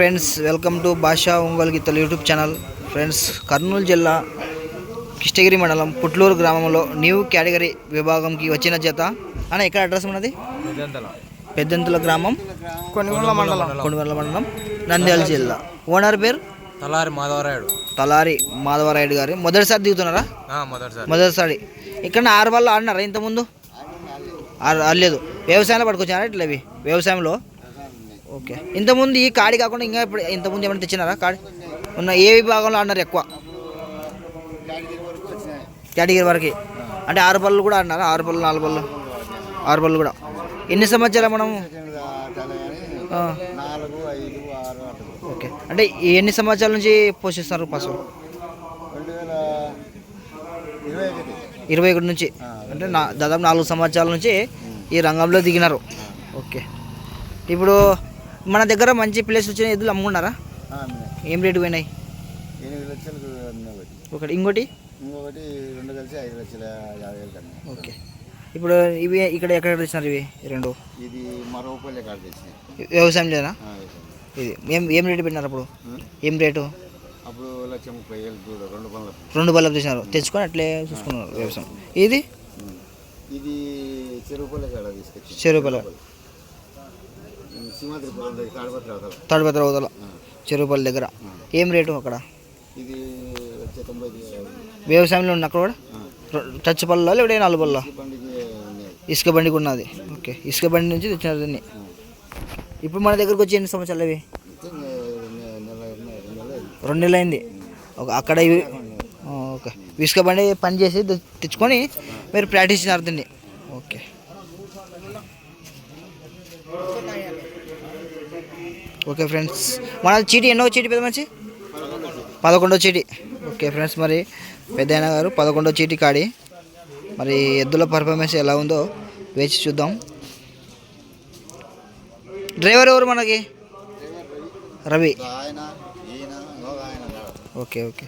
Friends welcome to భాషా ఒంగోలు గీతలు YouTube channel. Friends Kurnool జిల్లా కిష్టగిరి మండలం పుట్లూరు గ్రామంలో న్యూ కేటగిరీ విభాగంకి వచ్చిన జత. అన్న ఎక్కడ అడ్రస్ ఉన్నది? పెద్దంతుల. గ్రామం? కొనుగోలు మండలం. కొనుగోల మండలం నంద్యాల జిల్లా. ఓనర్ పేరు? తలారి మాధవరాయుడు. తలారి మాధవరాయుడు గారు. మొదటిసారి దిగుతున్నారా? మొదటిసారి. మొదటిసారి. ఇక్కడ ఆరు వాళ్ళు ఆడినారా ఇంతకుముందు? ఆరు ఆడలేదు. వ్యవసాయంలో పట్టుకొచ్చారా ఇట్లా ఇవి? వ్యవసాయంలో? ఓకే. ఇంతకుముందు ఈ కాడి కాకుండా ఇంకా ఇప్పుడు ఇంతకుముందు ఏమైనా తెచ్చినారా కాడి? ఉన్న ఏ విభాగంలో ఆడినారు ఎక్కువ? కేటగిరీ వరకు. అంటే ఆరు పళ్ళు కూడా ఆడినారా? ఆరు పళ్ళు నాలుగు పళ్ళు ఆరు పళ్ళు కూడా. ఎన్ని సంవత్సరాలు మనం? ఓకే. అంటే ఎన్ని సంవత్సరాల నుంచి పోషిస్తున్నారు పశువులు? ఇరవై ఒకటి నుంచి. అంటే నా దాదాపు నాలుగు సంవత్సరాల నుంచి ఈ రంగంలో దిగినారు. ఓకే. ఇప్పుడు మన దగ్గర మంచి ప్లేస్ వచ్చిన ఎద్దులు అమ్ముకున్నారా. ఏం రేటు పోయినాయి? ఎనిమిది లక్షలకు ఒకటి. ఒకటి ఇంకోటి? ఇంకొకటి రెండు కలిసి ఐదు లక్షల యాభై వేలు కన్నా ఓకే. ఇప్పుడు ఇవి ఇక్కడ ఎక్కడ తెచ్చినారు ఇవి రెండు? ఇది మరో రూపాయలే కాడ తెచ్చినాయి. వ్యవసాయం లేదా. ఇది ఏం ఏం రేటు పెట్టినారు అప్పుడు? ఏం రేటు అప్పుడు లక్ష ముప్పై వేలు దూరం రెండు పనుల రెండు బల్బు తెచ్చినారు. తెచ్చుకొని అట్లే చూసుకున్నారు వ్యవసాయం. ఇది? ఇది చెరువు రూపాయలే కాడ తీసుకొచ్చి చెరువు బల్ల సింహాద్రి పొలం దగ్గర తాడిపత్రి అవతల. చెరువుపల్లి దగ్గర. ఏం రేటు అక్కడ. వ్యవసాయంలో ఉన్న అక్కడ కూడా? టచ్ పళ్ళ లేకపోతే నాలుగు పళ్ళ? ఇసుక బండికి ఉన్నది. ఓకే. ఇసుక బండి నుంచి తెచ్చినారు దీన్ని. ఇప్పుడు మన దగ్గరకు వచ్చి ఎన్ని సంవత్సరాలు అవి? రెండు నెలలు అయింది. అక్కడ ఓకే. ఇసుక బండి పని చేసి తెచ్చుకొని మీరు ప్రాక్టీస్ చేసినారు దీన్ని. ఓకే. ఓకే ఫ్రెండ్స్ మన చీటీ ఎన్నో చీటీ పెద్ద మంచి పదకొండో చీటీ. ఓకే ఫ్రెండ్స్ మరి పెద్దయిన గారు పదకొండో చీటీ కాడి. మరి ఎద్దుల పర్ఫార్మెన్స్ ఎలా ఉందో వేచి చూద్దాం. డ్రైవర్ ఎవరు మనకి? రవి. Okay okay.